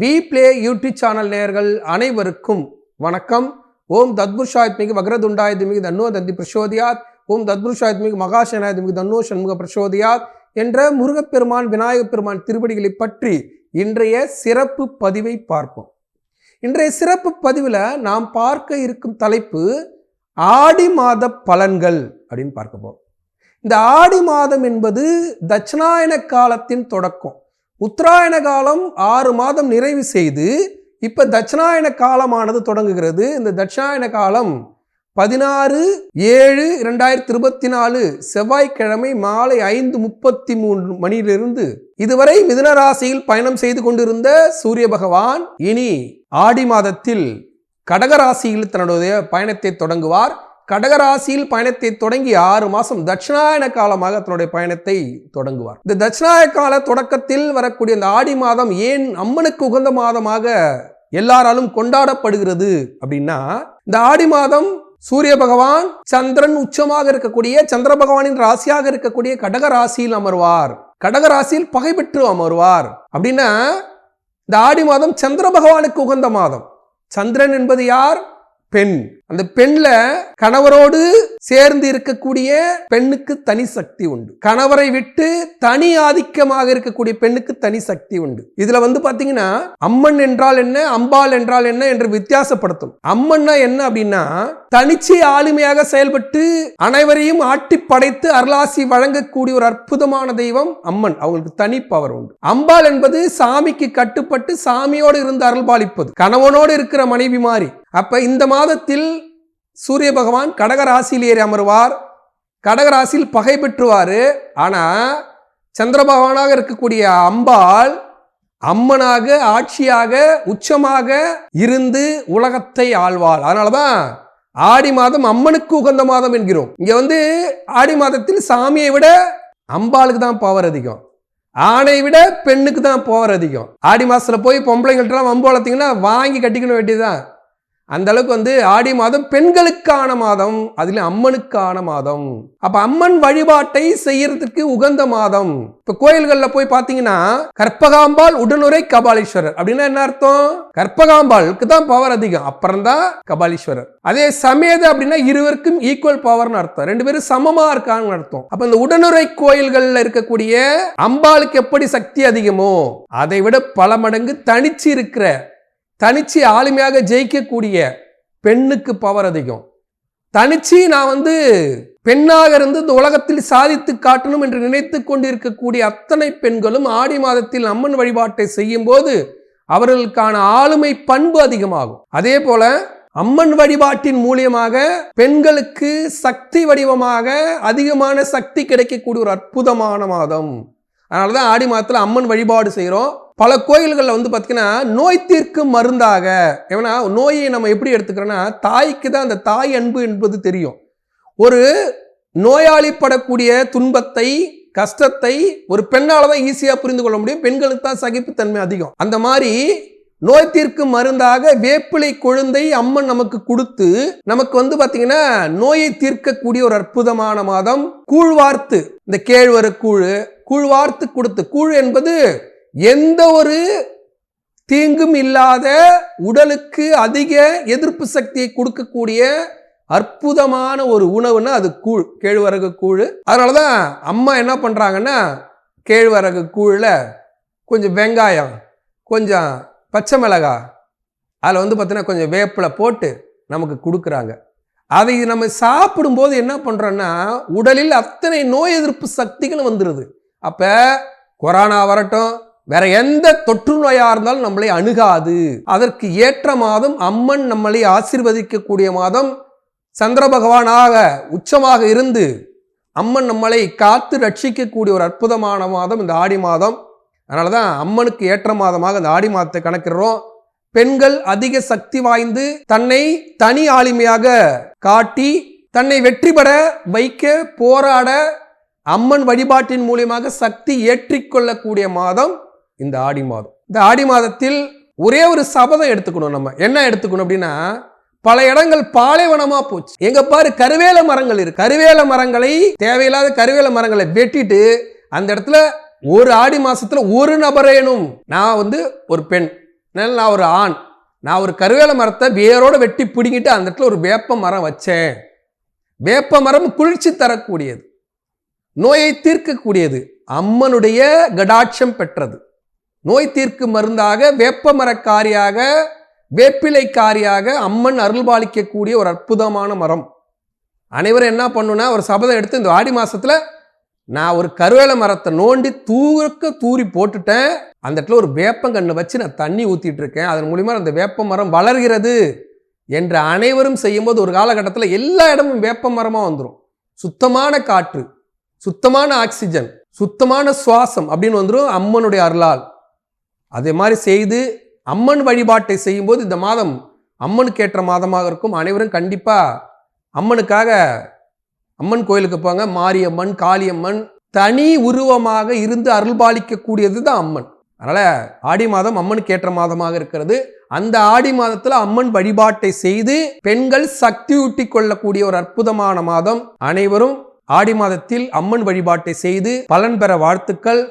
We play YouTube channel நேயர்கள் அனைவருக்கும் வணக்கம். ஓம் தத்புருஷாத்மிகு வக்ரதுண்டாயுதமிகு தன்னோ தந்தி பிரசோதியாத். ஓம் தத்புருஷாத்மிகு மகாசனாயுதமிகு தன்னோ சண்முக பிரசோதியாத் என்ற முருகப்பெருமான் விநாயகப் பெருமான் திருவடிகளை பற்றி இன்றைய சிறப்பு பதிவை பார்ப்போம். இன்றைய சிறப்பு பதிவில் நாம் பார்க்க இருக்கும் தலைப்பு ஆடி மாத பலன்கள் அப்படின்னு பார்க்க போகிறோம் இந்த ஆடி மாதம் என்பது தட்சிணாயன காலத்தின் தொடக்கம். உத்தராயண காலம் ஆறு மாதம் நிறைவு செய்து இப்போ தட்சிணாயன காலமானது தொடங்குகிறது. இந்த தட்சிணாயன காலம் பதினாறு ஏழு இரண்டாயிரத்தி இருபத்தி நாலு செவ்வாய்க்கிழமை மாலை ஐந்து முப்பத்தி மூன்று மணியிலிருந்து இதுவரை மிதுன ராசியில் பயணம் செய்து கொண்டிருந்த சூரிய பகவான் இனி ஆடி மாதத்தில் கடகராசியில் தன்னுடைய பயணத்தை தொடங்குவார். கடகராசியில் பயணத்தை தொடங்கி ஆறு மாசம் தட்சிணாயன காலமாக தன்னுடைய பயணத்தை தொடங்குவார். இந்த தட்சிணாயன கால தொடக்கத்தில் வரக்கூடிய இந்த ஆடி மாதம் ஏன் அம்மனுக்கு உகந்த மாதமாக எல்லாராலும் கொண்டாடப்படுகிறது அப்படின்னா இந்த ஆடி மாதம் சூரிய பகவான் சந்திரன் உச்சமாக இருக்கக்கூடிய சந்திர பகவானின் ராசியாக இருக்கக்கூடிய கடக ராசியில் அமர்வார். கடக ராசியில் பகை பெற்று அமர்வார். அப்படின்னா இந்த ஆடி மாதம் சந்திர பகவானுக்கு உகந்த மாதம். சந்திரன் என்பது யார்? பெண். அந்த பெண்ல கணவரோடு சேர்ந்து இருக்கக்கூடிய பெண்ணுக்கு தனி சக்தி உண்டு. கணவரை விட்டு தனி ஆதிக்கமாக இருக்கக்கூடிய பெண்ணுக்கு தனி சக்தி உண்டு. இதுல வந்து பாத்தீங்கன்னா அம்மன் என்றால் என்ன அம்பாள் என்றால் என்ன என்று வித்தியாசப்படுத்தும். அம்மன்னா என்ன அப்படின்னா தனிச்சு ஆளுமையாக செயல்பட்டு அனைவரையும் ஆட்டி படைத்து அருளாசி வழங்கக்கூடிய ஒரு அற்புதமான தெய்வம் அம்மன். அவங்களுக்கு தனி பவர் உண்டு. அம்பாள் என்பது சாமிக்கு கட்டுப்பட்டு சாமியோடு இருந்து அருள்பாலிப்பது. கணவனோடு இருக்கிற மனைவி மாறி அப்போ இந்த மாதத்தில் சூரிய பகவான் கடகராசியில் ஏறி அமர்வார். கடகராசியில் பகை பெற்றுவார். ஆனால் சந்திர பகவானாக இருக்கக்கூடிய அம்பாள் அம்மனாக ஆட்சியாக உச்சமாக இருந்து உலகத்தை ஆழ்வாள் அதனாலதான் ஆடி மாதம் அம்மனுக்கு உகந்த மாதம் என்கிறோம். இங்கே வந்து ஆடி மாதத்தில் சாமியை விட அம்பாளுக்கு தான் பவர் அதிகம். ஆணை விட பெண்ணுக்கு தான் பவர் அதிகம். ஆடி மாசத்துல போய் பொம்பளைங்கள்ட்டலாம் வம்பு வளர்த்தீங்கன்னா வாங்கி கட்டிக்கணும் வேண்டியதுதான். அந்த அளவுக்கு வந்து ஆடி மாதம் பெண்களுக்கான மாதம் அதில் அம்மனுக்கான மாதம். அப்ப அம்மன் வழிபாட்டை செய்யறதுக்கு உகந்த மாதம். இப்ப கோயில்கள்ல போய் பாத்தீங்கன்னா கற்பகாம்பாள் உடனுரை கபாலீஸ்வரர். அப்படின்னா என்ன அர்த்தம்? கற்பகாம்பாளுக்கு தான் பவர் அதிகம் அப்புறம் தான் கபாலீஸ்வரர். அதே சமேத அப்படின்னா இருவருக்கும் ஈக்குவல் பவர்னு அர்த்தம். ரெண்டு பேரும் சமமா இருக்காங்கன்னு அர்த்தம். அப்ப இந்த உடனுரை கோயில்கள்ல இருக்கக்கூடிய அம்பாளுக்கு எப்படி சக்தி அதிகமோ அதை விட பல மடங்கு தனிச்சு இருக்கிற தனிச்சு ஆளுமையாக ஜெயிக்கக்கூடிய பெண்ணுக்கு பவர் அதிகம். தனிச்சு நான் வந்து பெண்ணாக இருந்து இந்த உலகத்தில் சாதித்து காட்டணும் என்று நினைத்து கொண்டிருக்கக்கூடிய அத்தனை பெண்களும் ஆடி மாதத்தில் அம்மன் வழிபாட்டை செய்யும் போது அவர்களுக்கான ஆளுமை பண்பு அதிகமாகும். அதே போல அம்மன் வழிபாட்டின் மூலியமாக பெண்களுக்கு சக்தி வடிவமாக அதிகமான சக்தி கிடைக்கக்கூடிய ஒரு அற்புதமான மாதம். அதனால தான் ஆடி மாதத்தில் அம்மன் வழிபாடு செய்கிறோம் பல கோயில்களில் வந்து பார்த்தீங்கன்னா நோய் தீர்க்கும் மருந்தாக. ஏன்னா நோயை நம்ம எப்படி எடுத்துக்கிறோன்னா தாய்க்கு தான் அந்த தாய் அன்பு என்பது தெரியும். ஒரு நோயாளி படக்கூடிய துன்பத்தை கஷ்டத்தை ஒரு பெண்ணால் தான் ஈஸியாக புரிந்து கொள்ள முடியும். பெண்களுக்கு தான் சகிப்புத்தன்மை அதிகம். அந்த மாதிரி நோய் தீர்க்கும் மருந்தாக வேப்பிலை கொழுந்தை அம்மன் நமக்கு கொடுத்து நமக்கு வந்து பார்த்தீங்கன்னா நோயை தீர்க்கக்கூடிய ஒரு அற்புதமான மாதம். கூழ் வார்த்து. இந்த கேழ்வர கூழ் கூழ் வார்த்து கொடுத்து. கூழ் என்பது எந்த ஒரு தீங்கும் இல்லாத உடலுக்கு அதிக எதிர்ப்பு சக்தியை கொடுக்கக்கூடிய அற்புதமான ஒரு உணவுன்னா அது கூழ் கேழ்வரகு கூழ். அதனால தான் அம்மா என்ன பண்ணுறாங்கன்னா கேழ்வரகு கூழில் கொஞ்சம் வெங்காயம் கொஞ்சம் பச்சை மிளகாய் அதில் வந்து பார்த்தீங்கன்னா கொஞ்சம் வேப்பிலை போட்டு நமக்கு கொடுக்குறாங்க. அதை நம்ம சாப்பிடும்போது என்ன பண்ணுறோன்னா உடலில் அத்தனை நோய் எதிர்ப்பு சக்திகளும் வந்துடுது அப்போ கொரோனா வரட்டும் வேற எந்த தொற்று நோயாக இருந்தாலும் நம்மளை அணுகாது. அதற்கு ஏற்ற மாதம் அம்மன் நம்மளை ஆசிர்வதிக்கக்கூடிய மாதம் சந்திர பகவானாக உச்சமாக இருந்து அம்மன் நம்மளை காத்து ரட்சிக்கக்கூடிய ஒரு அற்புதமான மாதம் இந்த ஆடி மாதம். அதனால தான் அம்மனுக்கு ஏற்ற மாதமாக இந்த ஆடி மாதத்தை கணக்கிடுறோம். பெண்கள் அதிக சக்தி வாய்ந்து தன்னை தனி ஆளுமையாக காட்டி தன்னை வெற்றி பெற வைக்க போராட அம்மன் வழிபாட்டின் மூலியமாக சக்தி ஏற்றிக்கொள்ளக்கூடிய மாதம் இந்த ஆடி மாதம். இந்த ஆடி மாதத்தில் ஒரே ஒரு சபதம் எடுத்துக்கணும் நம்ம. என்ன எடுத்துக்கணும் அப்படின்னா பல இடங்கள் பாலைவனமா போச்சு. எங்க பாரு கருவேல மரங்கள் இருக்கு. கருவேல மரங்களை தேவையில்லாத கருவேல மரங்களை வெட்டிட்டு அந்த இடத்துல ஒரு ஆடி மாசத்துல ஒரு நபரேனும் நான் வந்து ஒரு பெண். நான் ஒரு ஆண். நான் ஒரு கருவேல மரத்தை வேரோட வெட்டி பிடிங்கிட்டு அந்த இடத்துல ஒரு வேப்ப மரம் வச்சேன். வேப்ப மரம் குளிர்ச்சி தரக்கூடியது. நோயை தீர்க்கக்கூடியது. அம்மனுடைய கடாட்சம் பெற்றது. நோய் தீர்க்கு மருந்தாக வேப்ப மரக்காரியாக வேப்பிலைக்காரியாக அம்மன் அருள்பாலிக்கக்கூடிய ஒரு அற்புதமான மரம். அனைவரும் என்ன பண்ணுன்னா ஒரு சபதம் எடுத்து இந்த ஆடி மாசத்துல நான் ஒரு கருவேல மரத்தை நோண்டி தூக்க தூரி போட்டுட்டேன். அந்த இடத்துல ஒரு வேப்பங்கண்ணை வச்சு நான் தண்ணி ஊற்றிட்டு இருக்கேன். அதன் மூலிமா அந்த வேப்ப மரம் வளர்கிறது என்று அனைவரும் செய்யும்போது ஒரு காலகட்டத்தில் எல்லா இடமும் வேப்ப மரமாக வந்துடும் சுத்தமான காற்று சுத்தமான ஆக்சிஜன் சுத்தமான சுவாசம் அப்படின்னு வந்துடும் அம்மனுடைய அருளால். அதே மாதிரி செய்து அம்மன் வழிபாட்டை செய்யும்போது இந்த மாதம் அம்மனுக்கு ஏற்ற மாதமாக இருக்கும். அனைவரும் கண்டிப்பாக அம்மனுக்காக அம்மன் கோயிலுக்கு போங்க. மாரியம்மன் காளியம்மன் தனி உருவமாக இருந்து அருள்பாலிக்கக்கூடியது தான் அம்மன். அதனால் ஆடி மாதம் அம்மனுக்கு ஏற்ற மாதமாக இருக்கிறது. அந்த ஆடி மாதத்தில் அம்மன் வழிபாட்டை செய்து பெண்கள் சக்தியூட்டி கொள்ளக்கூடிய ஒரு அற்புதமான மாதம். அனைவரும் ஆடி மாதத்தில் அம்மன் வழிபாட்டை செய்து பலன் பெற வாழ்த்துக்கள்.